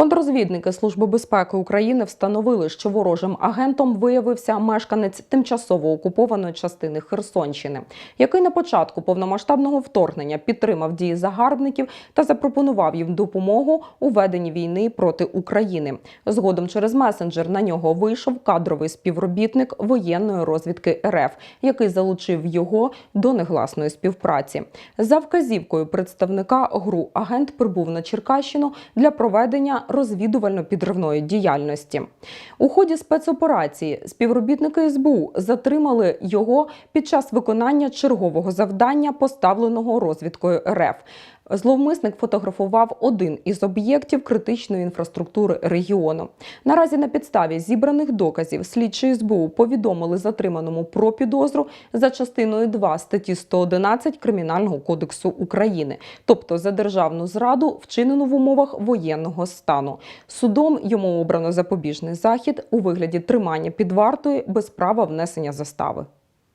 Контррозвідники Служби безпеки України встановили, що ворожим агентом виявився мешканець тимчасово окупованої частини Херсонщини, який на початку повномасштабного вторгнення підтримав дії загарбників та запропонував їм допомогу у веденні війни проти України. Згодом через месенджер на нього вийшов кадровий співробітник воєнної розвідки РФ, який залучив його до негласної співпраці. За вказівкою представника ГРУ агент прибув на Черкащину для проведення розвідувально-підривної діяльності. У ході спецоперації співробітники СБУ затримали його під час виконання чергового завдання, поставленого розвідкою РФ. Зловмисник фотографував один із об'єктів критичної інфраструктури регіону. Наразі на підставі зібраних доказів слідчі СБУ повідомили затриманому про підозру за частиною 2 статті 111 Кримінального кодексу України, тобто за державну зраду, вчинену в умовах воєнного стану. Судом йому обрано запобіжний захід у вигляді тримання під вартою без права внесення застави.